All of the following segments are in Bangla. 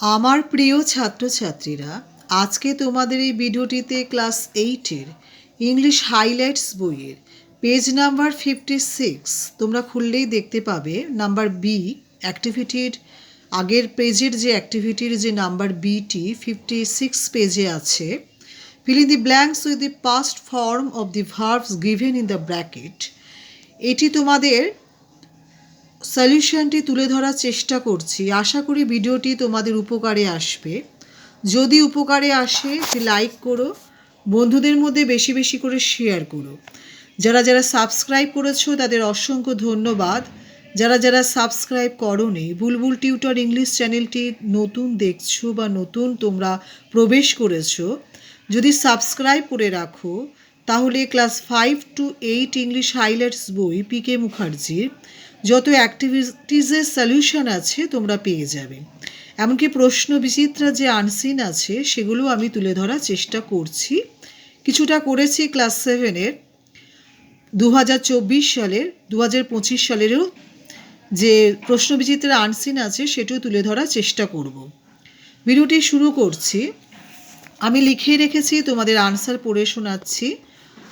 আমার প্রিয় ছাত্রছাত্রীরা, আজকে তোমাদের এই ভিডিওটিতে ক্লাস এইটের ইংলিশ হাইলাইটস বইয়ের পেজ নাম্বার ফিফটি সিক্স তোমরা খুললেই দেখতে পাবে নাম্বার বি অ্যাক্টিভিটির আগের পেজের যে অ্যাক্টিভিটির যে নাম্বার বিটি ফিফটি সিক্স পেজে আছে। Fill the blanks with the past form of the verbs given in the bracket এটি তোমাদের সলিউশনটি তুলে ধরার চেষ্টা করছি। আশা করি ভিডিওটি তোমাদের উপকারে আসবে। যদি উপকারে আসে সে লাইক করো। বন্ধুদের মধ্যে বেশি বেশি করে শেয়ার করো। যারা যারা সাবস্ক্রাইব করেছ, তাদের অসংখ্য ধন্যবাদ। যারা যারা সাবস্ক্রাইব করনি, বুলবুল টিউটর ইংলিশ চ্যানেলটি নতুন দেখছ বা নতুন তোমরা প্রবেশ করেছ, যদি সাবস্ক্রাইব করে রাখো, তাহলে class five to eight English highlights বই পি কে মুখার্জির যত অ্যাক্টিভিটিসের সলিউশন আছে, তোমরা পেয়ে যাবে। এমনকি প্রশ্ন বিচিত্রা যে আনসিন আছে, সেগুলো আমি তুলে ধরার চেষ্টা করছি। কিছুটা করেছি ক্লাস সেভেনের দু হাজার চব্বিশ সালের দু হাজার পঁচিশ সালেরও যে প্রশ্ন বিচিত্রা আনসিন আছে, সেটিও তুলে ধরার চেষ্টা করব। ভিডিওটি শুরু করছি। আমি লিখে রেখেছি, তোমাদের আনসার পড়ে শোনাচ্ছি।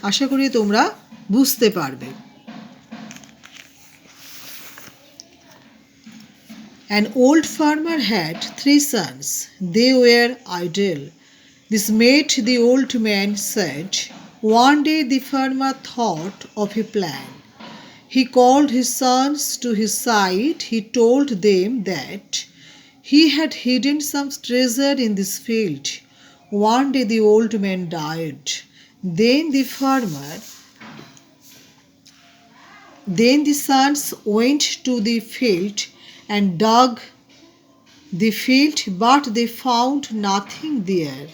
আশা করি তোমরা বুঝতে পারবে। An old farmer had three sons. They were idle. This made the old man sad. One day the farmer thought of a plan. He called his sons to his side. He told them that he had hidden some treasure in this field. One day the old man died. Then the farmer then the sons went to the field and dug the field, but they found nothing there.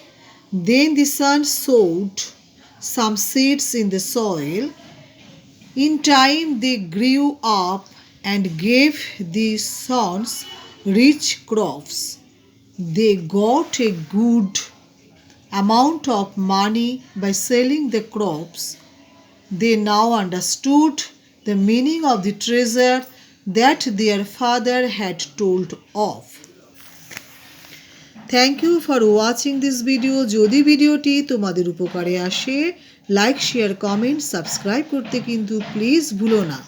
Then the sons sowed some seeds in the soil. In time, they grew up and gave the sons rich crops. They got a good amount of money by selling the crops. They now understood the meaning of the treasure that their father had told of. Thank you for watching this video যদি ভিডিওটি তোমাদের উপকারে আসে লাইক শেয়ার কমেন্ট সাবস্ক্রাইব করতে কিন্তু প্লিজ ভুলো না